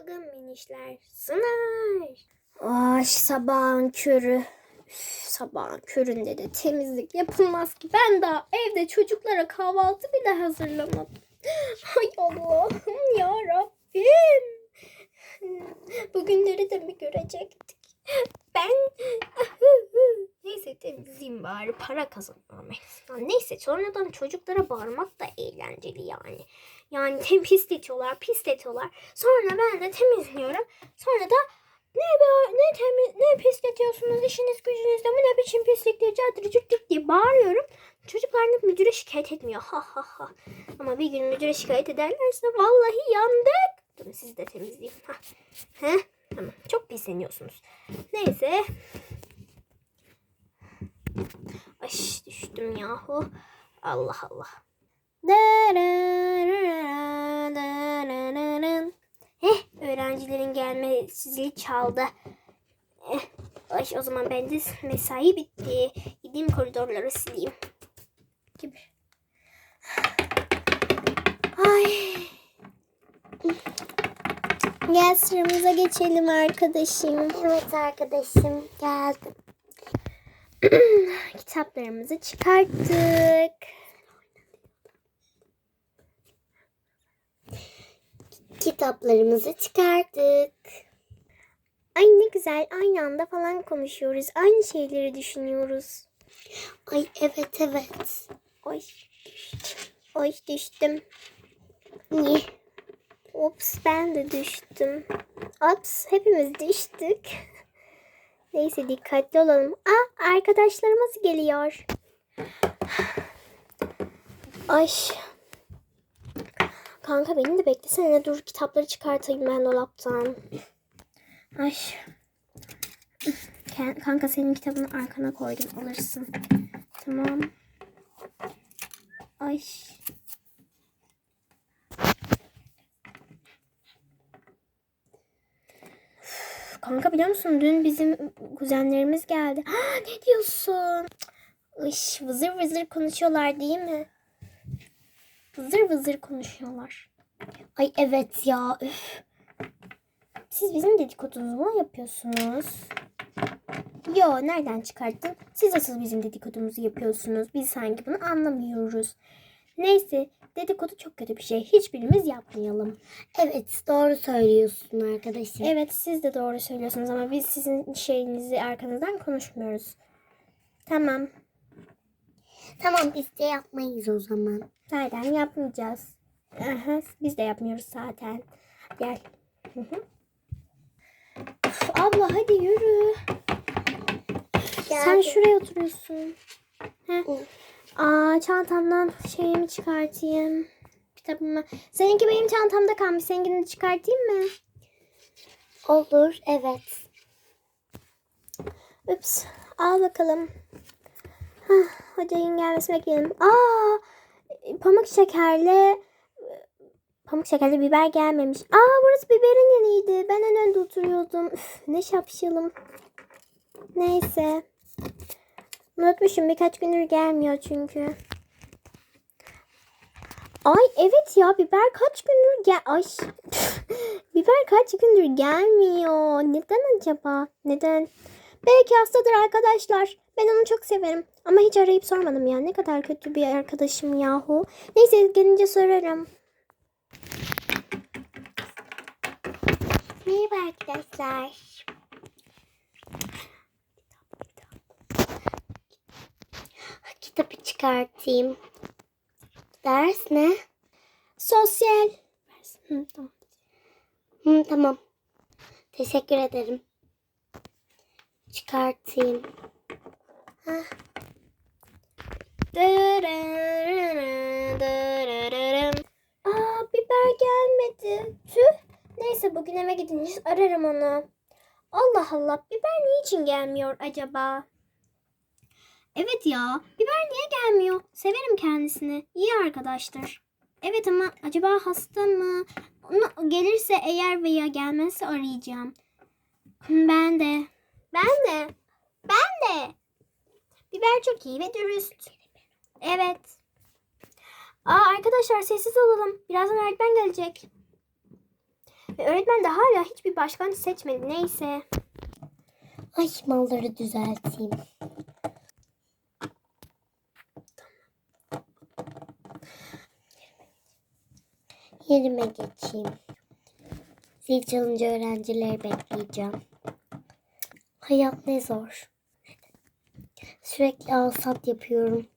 Bugün minişler sınar. Ay sabahın körü. Üf, sabahın köründe de temizlik yapılmaz ki. Ben daha evde çocuklara kahvaltı bile hazırlamadım. Ay Allah'ım ya Rabbim. Bugünleri de mi görecektik? Ben neyse temizleyeyim bari para. Ya neyse sonradan çocuklara bağırmak da eğlenceli yani. Yani tem pisletiyorlar, pisletiyorlar. Sonra ben de temizliyorum. Sonra da ne be, ne temiz ne pisletiyorsunuz işiniz gücünüzde mi ne biçim pisliktir caddır cırttık diye bağırıyorum. Çocuklar da müdüre şikayet etmiyor. Ha ha ha. Ama bir gün müdüre şikayet ederlerse vallahi yandık. Dur siz de temizleyin. Ha. He? Tamam. Çok pisleniyorsunuz. Neyse. Ay düştüm yahu. Allah Allah. Heh, öğrencilerin gelme zili çaldı. Eh, ay, o zaman ben de mesai bitti. Gideyim koridorları sileyim. Gibi. Ay. Gel sıramıza geçelim arkadaşım. Evet arkadaşım geldim. Kitaplarımızı çıkarttık. Kitaplarımızı çıkarttık. Ay ne güzel aynı anda falan konuşuyoruz. Aynı şeyleri düşünüyoruz. Ay evet evet. Ay düştüm. Ay düştüm. Niye? Ops ben de düştüm. Ops hepimiz düştük. Neyse dikkatli olalım. Aa arkadaşlarımız geliyor. Ay. Kanka beni de beklesene. Dur kitapları çıkartayım ben dolaptan. Ay. Kanka senin kitabını arkana koydum. Alırsın. Tamam. Ay. Kanka biliyor musun dün bizim kuzenlerimiz geldi. Ha, ne diyorsun? Iş, vızır vızır konuşuyorlar değil mi? Vızır vızır konuşuyorlar. Ay evet ya. Üf. Siz bizim dedikodumuzu mu yapıyorsunuz? Yo nereden çıkarttın? Siz asıl bizim dedikodumuzu yapıyorsunuz. Biz sanki bunu anlamıyoruz. Neyse dedikodu çok kötü bir şey. Hiçbirimiz yapmayalım. Evet doğru söylüyorsun arkadaşım. Evet siz de doğru söylüyorsunuz ama biz sizin şeyinizi arkanızdan konuşmuyoruz. Tamam. Tamam biz de yapmayız o zaman. Zaten yapmayacağız. Aha, biz de yapmıyoruz zaten. Gel. Hı abla hadi yürü. Sen Geldim. şuraya oturuyorsun. Heh. Hı. Aa, çantamdan şeyimi çıkartayım. Kitabımı. Seninki benim çantamda kalmış. Seninkini çıkartayım mı? Olur evet. Ups. Al bakalım. Hocayın gelmesini bekleyelim. Aa, pamuk şekerle pamuk şekerle biber gelmemiş. Aa, burası biberin yanıydı. Ben en önde oturuyordum. Üf, ne şapşalım. Neyse. Unutmuşum birkaç gündür gelmiyor çünkü. Ay evet ya biber kaç gündür gel ay biber kaç gündür gelmiyor. Neden acaba? Neden? Belki hastadır arkadaşlar. Ben onu çok severim. Ama hiç arayıp sormadım ya. Ne kadar kötü bir arkadaşım yahu. Neyse gelince sorarım. Merhaba arkadaşlar. Kitabı çıkartayım. Ders ne? Sosyal. Hı, tamam. Hı, tamam. Teşekkür ederim. Çıkartayım. Aa biber gelmedi. Tüh. Neyse bugün eve gidince ararım onu. Allah Allah biber niçin gelmiyor acaba? Evet ya biber niye gelmiyor? Severim kendisini. İyi arkadaştır. Evet ama acaba hasta mı? Onu gelirse eğer veya gelmezse arayacağım. Ben de. Ben de. Ben de. Biber çok iyi ve dürüst. Evet. Aa arkadaşlar sessiz olalım. Birazdan öğretmen gelecek. Ve öğretmen de hala hiçbir başkan seçmedi. Neyse. Ay malları düzelteyim. Yerime geçeyim. Zil çalınca öğrencileri bekleyeceğim. Hayat ne zor. Sürekli alsat yapıyorum.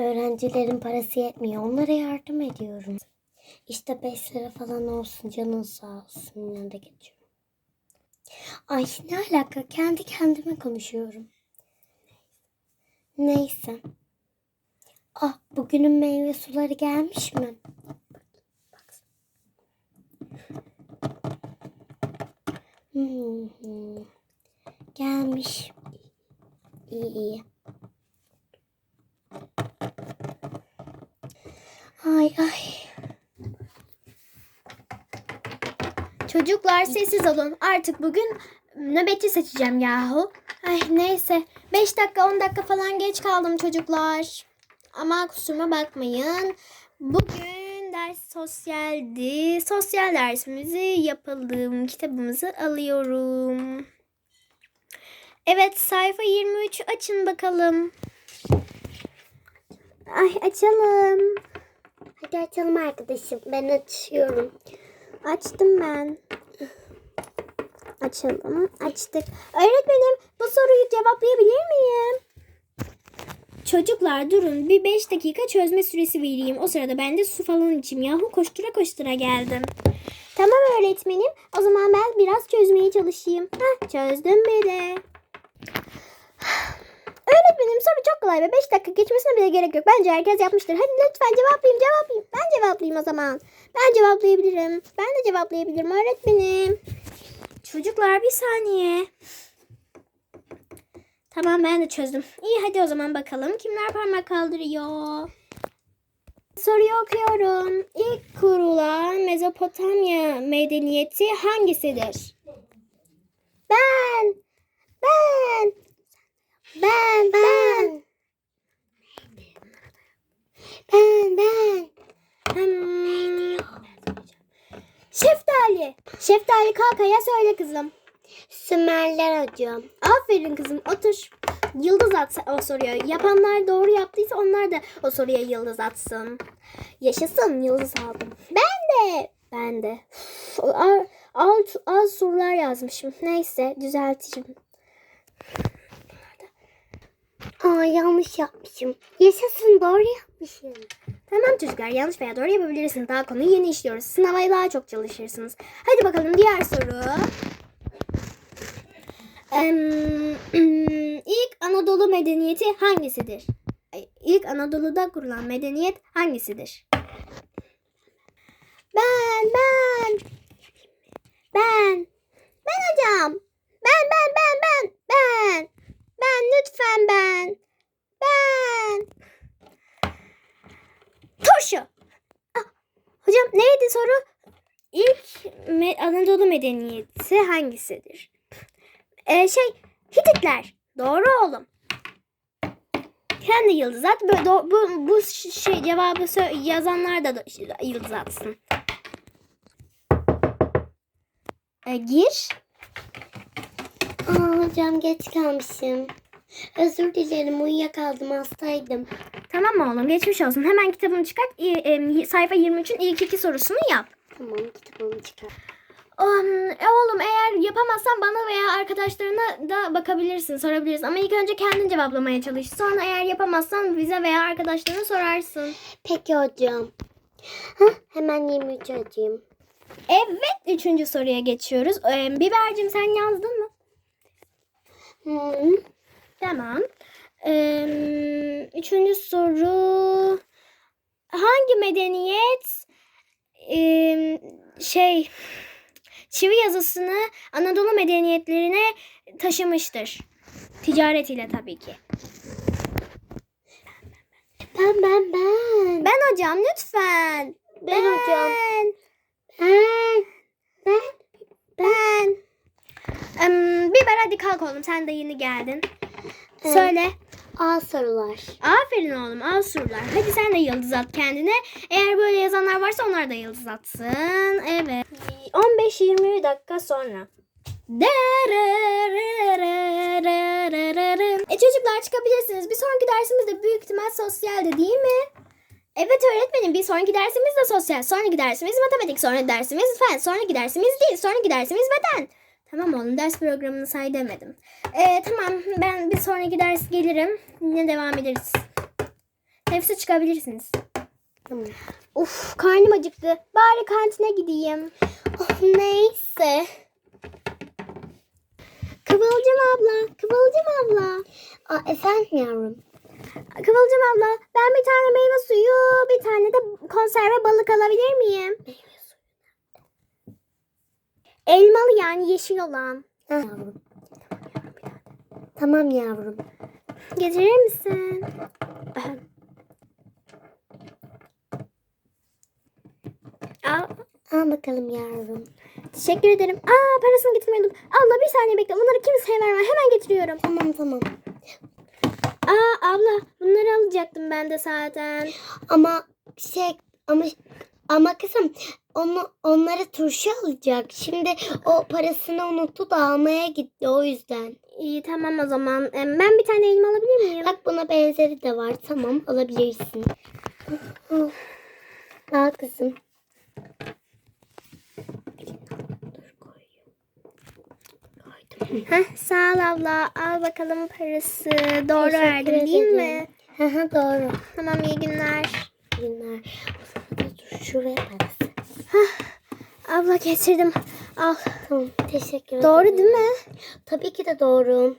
Öğrencilerin parası yetmiyor. Onlara yardım ediyorum. İşte 5 lira falan olsun canın sağ olsun. Yanında geçiyorum. Ay ne alaka? Kendi kendime konuşuyorum. Neyse. Ah bugünün meyve suları gelmiş mi? Hmm, hmm. Gelmiş. İyi iyi. Ay ay. Çocuklar sessiz olun. Artık bugün nöbetçi seçeceğim yahu. Ay neyse. 5 dakika 10 dakika falan geç kaldım çocuklar. Ama kusuruma bakmayın. Bugün ders sosyaldi. Sosyal dersimizi yapalım. Kitabımızı alıyorum. Evet sayfa 23 açın bakalım. Ay açalım. Hadi açalım arkadaşım. Ben açıyorum. Açtım ben. Açalım. Açtık. Öğretmenim bu soruyu cevaplayabilir miyim? Çocuklar durun bir 5 dakika çözme süresi vereyim. O sırada ben de su falan içeyim. Yahu koştura koştura geldim. Tamam öğretmenim. O zaman ben biraz çözmeye çalışayım. Heh, çözdüm bile. Öğretmenim soru çok kolay ve 5 dakika geçmesine bile gerek yok. Bence herkes yapmıştır. Hadi lütfen cevaplayayım cevaplayayım. Ben cevaplayayım o zaman. Ben cevaplayabilirim. Ben de cevaplayabilirim öğretmenim. Çocuklar bir saniye. Tamam ben de çözdüm. İyi hadi o zaman bakalım kimler parmak kaldırıyor. Soruyu okuyorum. İlk kurulan Mezopotamya medeniyeti hangisidir? Ben. Ben. Ben ben. Ben ben. Hmm. Şeftali. Şeftali kalk ayağa söyle kızım. Sümerler hocam. Aferin kızım otur. Yıldız at o soruya. Yapanlar doğru yaptıysa onlar da o soruya yıldız atsın. Yaşasın yıldız aldım. Ben de. Ben de. Az, az, az sorular yazmışım. Neyse düzelteceğim. Aa yanlış yapmışım. Yaşasın doğru yapmışım. Tamam çocuklar yanlış veya doğru yapabilirsiniz. Daha konuyu yeni işliyoruz. Sınava daha çok çalışırsınız. Hadi bakalım diğer soru. Em, İlk Anadolu medeniyeti hangisidir? İlk Anadolu'da kurulan medeniyet hangisidir? Ben, ben. Ben. Ben hocam. Ben, ben, ben, ben, ben. Ben, lütfen ben. Ben. Turşu. Ah, Hocam neydi soru? İlk me- Anadolu medeniyeti hangisidir? Ee, şey Hititler. Doğru oğlum. Kendi yıldız at. Böyle bu, bu şey cevabı yazanlar da yıldız atsın. Ee, gir. Aa hocam geç kalmışım. Özür dilerim uyuyakaldım hastaydım. Tamam oğlum? Geçmiş olsun. Hemen kitabını çıkart. İ- em, sayfa 23'ün ilk iki sorusunu yap. Tamam kitabımı çıkar. Um, e oğlum eğer yapamazsan bana veya arkadaşlarına da bakabilirsin, sorabilirsin. Ama ilk önce kendin cevaplamaya çalış. Sonra eğer yapamazsan bize veya arkadaşlarına sorarsın. Peki hocam. Hah, hemen 23 açayım. Evet, üçüncü soruya geçiyoruz. Ee, Bibercim sen yazdın mı? Hı. Tamam. Ee, üçüncü soru. Hangi medeniyet ee, şey çivi yazısını Anadolu medeniyetlerine taşımıştır? Ticaret ile tabii ki. Ben ben ben. Ben hocam lütfen. Ben hocam. Ben. Ben. Ben. Em, Biber hadi kalk oğlum sen de yeni geldin. Evet. Söyle. A sorular. Aferin oğlum al sorular. Hadi sen de yıldız at kendine. Eğer böyle yazanlar varsa onlar da yıldız atsın. Evet. 15-20 dakika sonra. E çocuklar çıkabilirsiniz. Bir sonraki dersimiz de büyük ihtimal sosyaldi değil mi? Evet öğretmenim bir sonraki dersimiz de sosyal. Sonraki dersimiz matematik. Sonraki dersimiz fen. Sonraki dersimiz dil. Sonraki dersimiz beden. Tamam oğlum ders programını say demedim. Ee, tamam ben bir sonraki ders gelirim. Yine devam ederiz. Hepsi çıkabilirsiniz. Tamam. Uf karnım acıktı. Bari kantine gideyim. Oh, neyse. Kıvılcım abla, Kıvılcım abla. Aa, efendim yavrum. Kıvılcım abla ben bir tane meyve suyu, bir tane de konserve balık alabilir miyim? Elmalı yani yeşil olan. Ha, yavrum. Tamam yavrum. Getirir misin? Al, Al bakalım yavrum. teşekkür ederim. Aa parasını getirmiyordum. Abla bir saniye bekle. Bunları kimseye vermem. Hemen getiriyorum. Tamam tamam. Aa abla bunları alacaktım ben de zaten. Ama şey ama ama kızım onu onları turşu alacak. Şimdi o parasını unuttu da almaya gitti o yüzden. İyi tamam o zaman. Ben bir tane elma alabilir miyim? Bak buna benzeri de var. Tamam alabilirsin. Al. Al kızım. Dur. Koydum. Heh, sağ ol abla. Al bakalım parası. Doğru Teşekkür verdim değil ederim. mi? Hı hı doğru. Tamam iyi günler. Günler. Şuraya parası. Abla getirdim. Al. Tamam teşekkür ederim. Doğru değil mi? Tabii ki de doğru.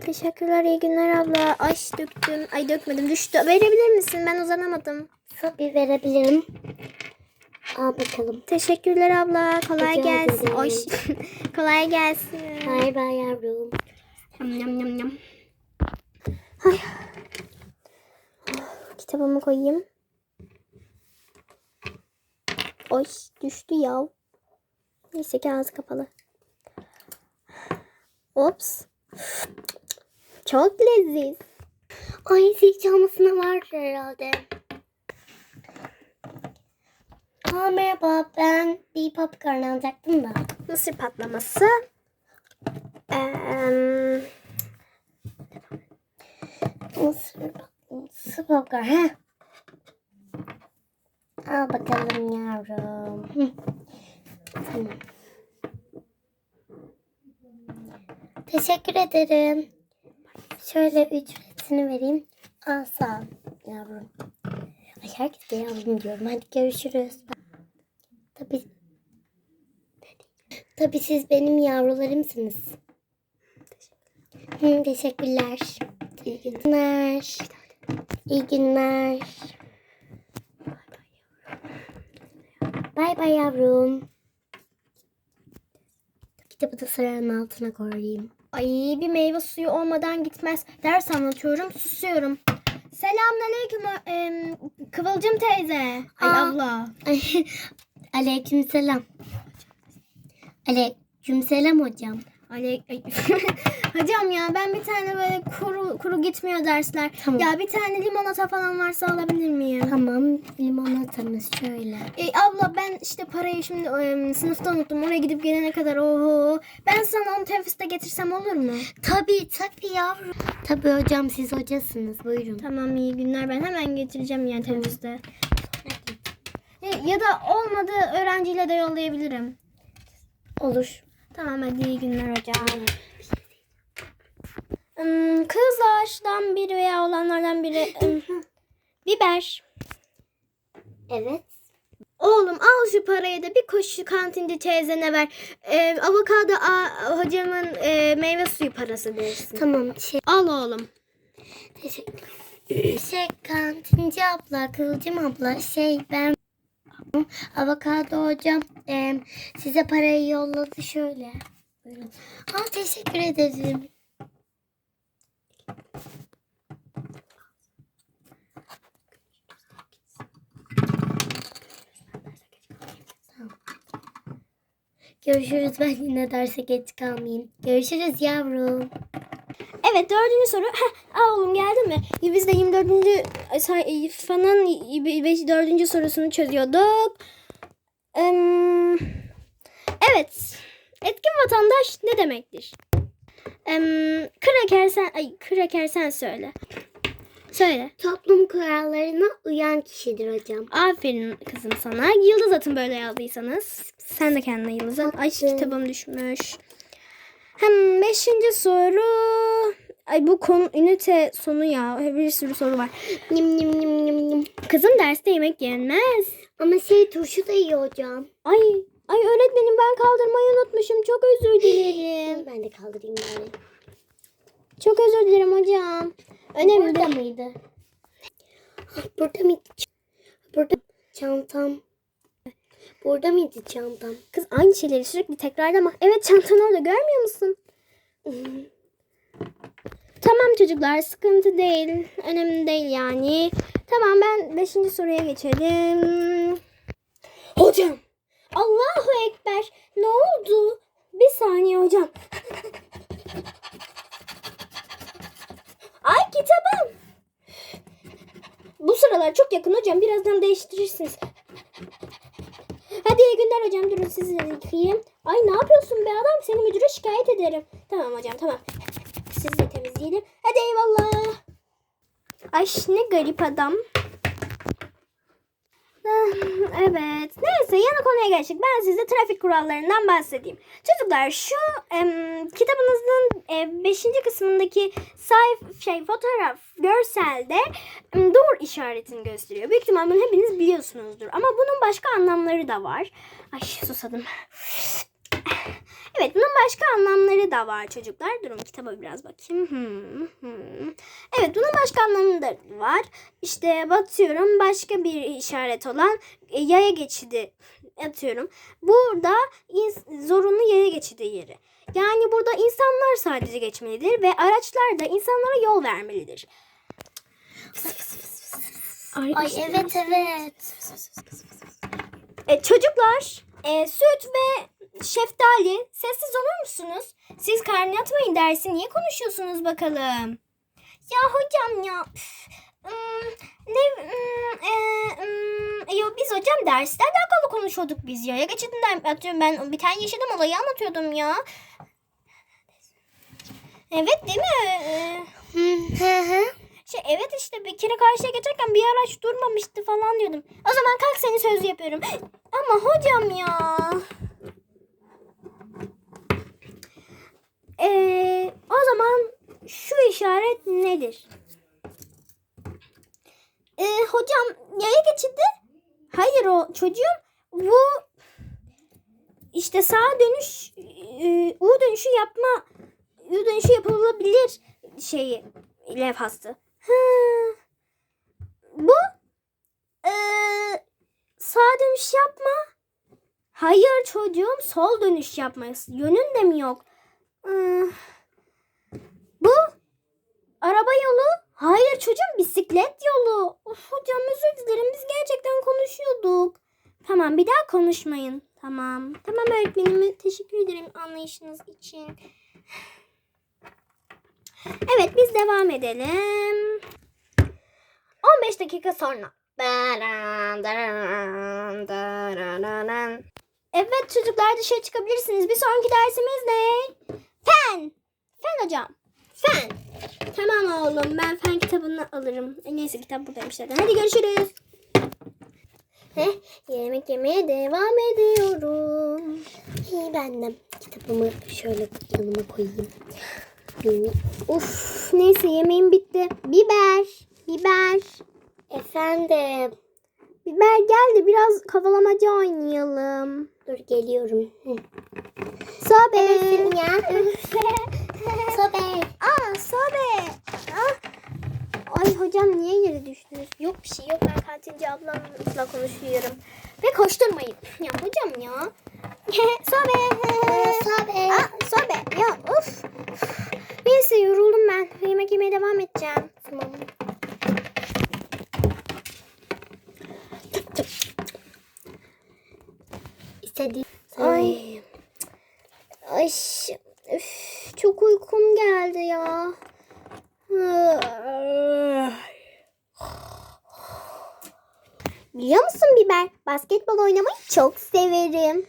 Teşekkürler iyi günler abla. Ay döktüm. Ay dökmedim düştü. Verebilir misin? Ben uzanamadım. Tabii verebilirim. Al bakalım. Teşekkürler abla. Kolay Rica gelsin. ederim. Kolay gelsin. Bay bay yavrum. Yam yam yam yam. Ay. Kitabımı koyayım. Oy düştü ya. Neyse ki ağzı kapalı. Ops. Çok leziz. Ay zil çalmasına vardır herhalde. Aa, merhaba ben bir popcorn alacaktım da. Mısır patlaması. Eee, Mısır, mısır popcorn. Heh. Al bakalım yavrum. Tamam. Teşekkür ederim. Şöyle ücretini vereyim. Al sağ ol yavrum. Ay herkes de yavrum diyorum. Hadi görüşürüz. Tabii. Tabii siz benim yavrularımsınız. Hı, teşekkürler. İyi günler. İyi günler. Bay bay yavrum. Kitabı da sıranın altına koyayım. Ay bir meyve suyu olmadan gitmez. Ders anlatıyorum, susuyorum. Selamünaleyküm em, Kıvılcım teyze. Ay Aa. abla. Ay, aleyküm selam. Aleyküm selam hocam. Hocam ya ben bir tane böyle kuru kuru gitmiyor dersler. Tamam. Ya bir tane limonata falan varsa alabilir miyim? Tamam limonatamız şöyle. E, abla ben işte parayı şimdi em, sınıfta unuttum. Oraya gidip gelene kadar oho. Ben sana onu teneffüste getirsem olur mu? Tabii tabii yavrum. Tabii hocam siz hocasınız buyurun. Tamam iyi günler. Ben hemen getireceğim yani teneffüste. Ya, ya da olmadı öğrenciyle de yollayabilirim. Olur. Tamam hadi iyi günler hocam. Hmm, kızlardan biri veya olanlardan biri hmm, biber. Evet. Oğlum al şu parayı da bir koş şu kantinci teyzene ver. Ee, avokado a, hocamın e, meyve suyu parası versin. Tamam şey Al oğlum. teşekkür. Şey kantinci abla, Kıvılcım abla şey ben avokado hocam em, size parayı yolladı şöyle. Buyurun. Teşekkür ederim. Görüşürüz ben yine derse geç kalmayayım. Görüşürüz yavrum. Evet dördüncü soru. Heh, aa, oğlum geldi mi? Biz de 24. sayfanın 4. sorusunu çözüyorduk. Evet. Etkin vatandaş ne demektir? Em, kraker sen, ay kraker sen söyle. Söyle. Toplum kurallarına uyan kişidir hocam. Aferin kızım sana. Yıldız atın böyle yazdıysanız. Sen de kendine yıldız at. Ay kitabım düşmüş. Hem beşinci soru. Ay bu konu ünite sonu ya. Bir sürü soru var. Nim nim nim nim nim. Kızım derste yemek yenmez. Ama şey turşu da iyi hocam. Ay ay öğretmenim ben kaldırmayı unutmuşum. Çok özür dilerim. Ben de kaldırayım bari. Çok özür dilerim hocam. Önemli Burada mıydı? Burada mıydı? Burada çantam. Burada mıydı çantam? Kız aynı şeyleri sürekli tekrarlama. Evet çantan orada görmüyor musun? Tamam çocuklar sıkıntı değil. Önemli değil yani. Tamam ben 5. soruya geçelim. Hocam. Allahu Ekber. Ne oldu? Bir saniye hocam. Ay kitabım. Bu sıralar çok yakın hocam. Birazdan değiştirirsiniz. Günler hocam. Durun sizi yıkayayım. Ay ne yapıyorsun be adam? Seni müdüre şikayet ederim. Tamam hocam tamam. Sizi de temizleyelim. Hadi eyvallah. Ay ne garip adam. Ah, Evet. Neyse yana konuya geçtik. Ben size trafik kurallarından bahsedeyim. Çocuklar şu em, kitabınızın 5. kısmındaki sayf şey fotoğraf görselde em, dur işaretini gösteriyor. Büyük ihtimal bunu hepiniz biliyorsunuzdur. Ama bunun başka anlamları da var. Ay susadım. Evet bunun başka anlamları da var çocuklar. Durun kitaba biraz bakayım. Hmm, hmm. Evet bunun başka anlamları da var. İşte batıyorum başka bir işaret olan e, yaya geçidi atıyorum. Burada zorunlu yaya geçidi yeri. Yani burada insanlar sadece geçmelidir ve araçlar da insanlara yol vermelidir. Ay evet evet. E, çocuklar e, süt ve şeftali sessiz olur musunuz? Siz kaynatmayın dersi niye konuşuyorsunuz bakalım? Ya hocam ya üf, ım, ne ım, e, ım, yo, biz hocam derste alakalı konuşuyorduk biz ya. Ya geçitinden atıyorum ben bir tane yaşadım olayı anlatıyordum ya. Evet değil mi? Hı hı. Şey evet işte bir kere karşıya geçerken bir araç durmamıştı falan diyordum. O zaman kalk seni söz yapıyorum. Ama hocam ya. Ee, o zaman şu işaret nedir? Ee, hocam yaya geçidi. Hayır o çocuğum bu işte sağa dönüş e, U dönüşü yapma U dönüşü yapılabilir şeyi levhası. Hı. Bu eee sağ dönüş yapma. Hayır çocuğum sol dönüş yapması. Yönün de mi yok? Ee, bu araba yolu. Hayır çocuğum bisiklet yolu. Of hocam özür dilerim biz gerçekten konuşuyorduk. Tamam bir daha konuşmayın. Tamam. Tamam öğretmenim teşekkür ederim anlayışınız için. Evet biz devam edelim. 15 dakika sonra. Evet çocuklar dışarı çıkabilirsiniz. Bir sonraki dersimiz ne? Fen. Fen hocam. Fen. Tamam oğlum ben fen kitabını alırım. Neyse kitap buradaymış zaten. Hadi görüşürüz. Heh, yemek yemeye devam ediyorum. İyi ben de kitabımı şöyle yanıma koyayım. Uf neyse yemeğim bitti. Biber. Biber. Efendim. Biber geldi biraz kavalamaca oynayalım. Dur geliyorum. Sobe. Ya? Sobe. Aa sobe. Ah. Ay hocam niye yere düştünüz? Yok bir şey yok ben kantinci ablamla konuşuyorum. Ve koşturmayın. Ya hocam ya. sobe. Sobe. Aa sobe. Ya of. Neyse yoruldum ben. Yemek yemeye devam edeceğim. Tamam. İstediğin. Ay. Ay. Üf, çok uykum geldi ya. Biliyor musun Biber? Basketbol oynamayı çok severim.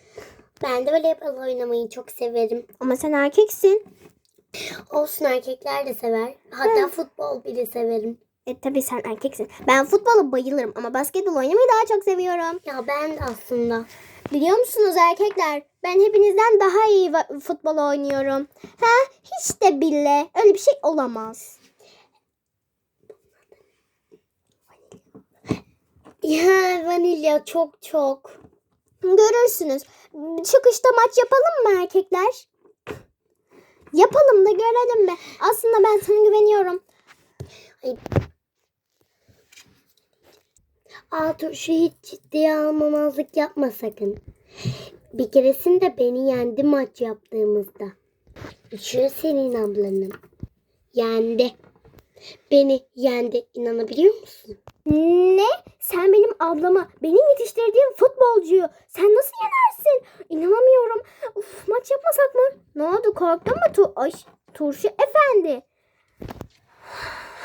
Ben de voleybol oynamayı çok severim. Ama sen erkeksin. Olsun erkekler de sever. Hatta futbol bile severim. E tabii sen erkeksin. Ben futbola bayılırım ama basketbol oynamayı daha çok seviyorum. Ya ben de aslında. Biliyor musunuz erkekler? Ben hepinizden daha iyi futbol oynuyorum. Ha? Hiç de bile. Öyle bir şey olamaz. Ya vanilya çok çok. Görürsünüz. Çıkışta maç yapalım mı erkekler? Yapalım da görelim mi? Aslında ben sana güveniyorum. Aa dur şu hiç ciddiye almamazlık yapma sakın. Bir keresinde beni yendi maç yaptığımızda. Şu senin ablanın. Yendi. Beni yendi. İnanabiliyor musun? Ne? Sen benim ablama, benim yetiştirdiğim futbolcuyu sen nasıl yenersin? İnanamıyorum. Uf, maç yapmasak mı? Ne oldu korktun mu tu Ay, turşu efendi?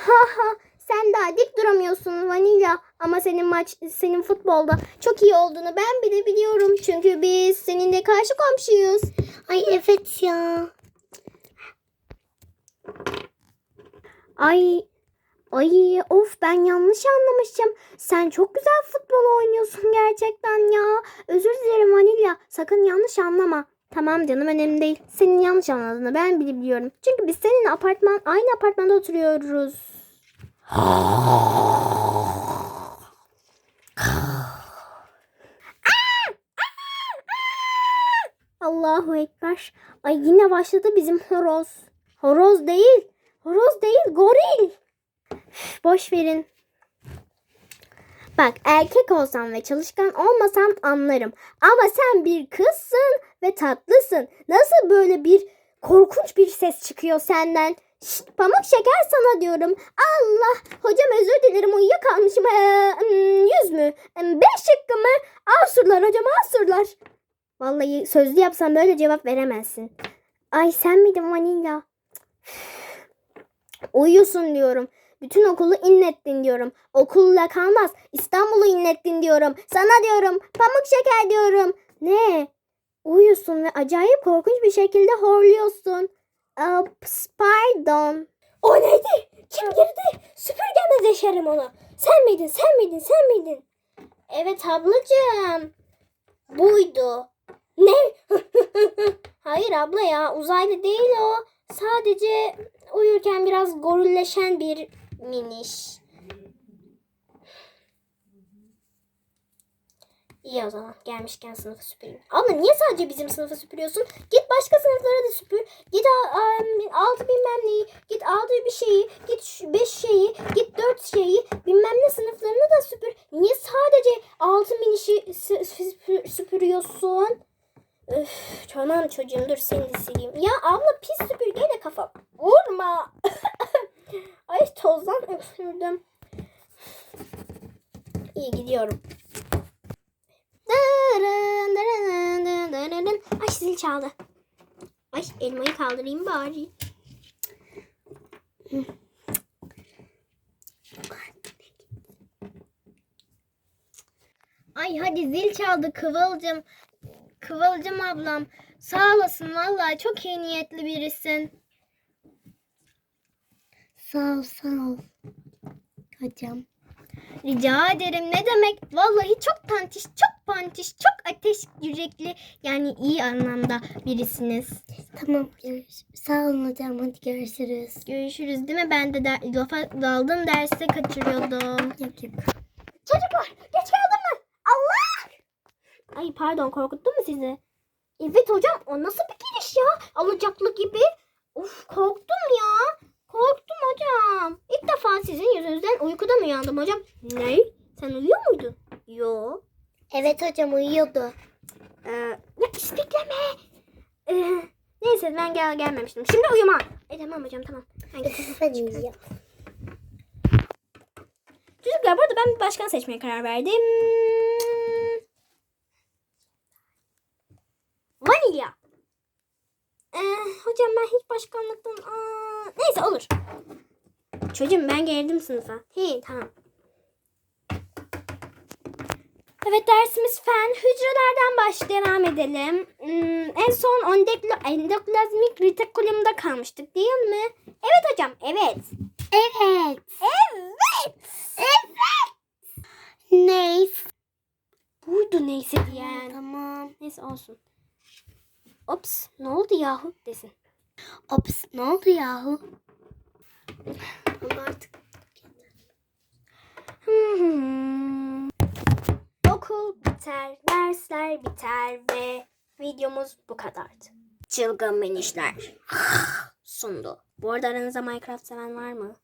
Ha ha sen daha dik duramıyorsun Vanilya. Ama senin maç, senin futbolda çok iyi olduğunu ben bile biliyorum. Çünkü biz seninle karşı komşuyuz. Ay evet ya. Ay Ay of ben yanlış anlamışım. Sen çok güzel futbol oynuyorsun gerçekten ya. Özür dilerim Vanilya. Sakın yanlış anlama. Tamam canım önemli değil. Senin yanlış anladığını ben bile biliyorum. Çünkü biz seninle apartman aynı apartmanda oturuyoruz. Allahu Ekber. Ay yine başladı bizim horoz. Horoz değil. Horoz değil goril. Üf, Boş verin. Bak erkek olsan ve çalışkan olmasan anlarım. Ama sen bir kızsın ve tatlısın. Nasıl böyle bir korkunç bir ses çıkıyor senden? Şşt, pamuk şeker sana diyorum. Allah hocam özür dilerim uyuyakalmışım. Ee, hmm, yüz mü? Ee, Beş şıkkı mı? Asurlar hocam asurlar. Vallahi sözlü yapsam böyle cevap veremezsin. Ay sen miydin Vanilla? Uyuyorsun diyorum. Bütün okulu inlettin diyorum. Okulla kalmaz. İstanbul'u inlettin diyorum. Sana diyorum. Pamuk şeker diyorum. Ne? Uyuyorsun ve acayip korkunç bir şekilde horluyorsun. Ups, pardon. O neydi? Kim girdi? Süpürgemle deşerim onu. Sen miydin? Sen miydin? Sen miydin? Evet ablacığım. Buydu. Ne? Hayır abla ya uzaylı değil o. Sadece uyurken biraz gorilleşen bir miniş. İyi o zaman gelmişken sınıfı süpüreyim. Abla niye sadece bizim sınıfı süpürüyorsun? Git başka sınıflara da süpür. Git a- altı bilmem neyi. Git altı bir şeyi. Git beş şeyi. Git dört şeyi. Bilmem ne sınıflarını da süpür. Niye sadece altı minişi sü- süpür- süpürüyorsun? Öf, tamam çocuğum dur seni de sileyim. Ya abla pis süpürgeyle kafa vurma. Ay tozdan öksürdüm. İyi gidiyorum. Ay zil çaldı. Ay elmayı kaldırayım bari. Ay hadi zil çaldı Kıvılcım. Kıvılcım ablam. Sağ olasın vallahi çok iyi niyetli birisin. Sağ ol sağ ol. Hocam. Rica ederim ne demek? Vallahi çok tantiş, çok pantiş, çok ateş yürekli yani iyi anlamda birisiniz. Tamam. görüş- Sağ olun hocam. Hadi görüşürüz. Görüşürüz değil mi? Ben de der, lafa daldım derste kaçırıyordum. Yok yok. Çocuklar geç? Allah! Ay pardon korkuttum mu sizi? Evet hocam o nasıl bir giriş ya? Alacaklı gibi. Of korktum ya. Korktum hocam. İlk defa sizin yüzünüzden uykudan uyandım hocam. Ne? Sen uyuyor muydun? Yo. Evet hocam uyuyordu. Ee, ya istikleme. Ee, neyse ben gel gelmemiştim. Şimdi uyuma. E tamam hocam tamam. Ya. Çocuklar burada ben bir başkan seçmeye karar verdim. Vanilya. Ee, hocam ben hiç başkanlıktan... Aa, neyse olur. Çocuğum ben geldim sınıfa. He tamam. Evet dersimiz fen. Hücrelerden baş devam edelim. Hmm, en son endokla- endoplazmik retikulumda kalmıştık değil mi? Evet hocam evet. Evet. Evet. Neyse. Buydu neyse diyen. Tamam. Neyse olsun. Ops ne oldu yahu desin. Ops ne oldu yahu? Ama artık Hmm. Okul biter, dersler biter ve videomuz bu kadardı. Çılgın minişler sundu. Bu arada aranızda Minecraft seven var mı?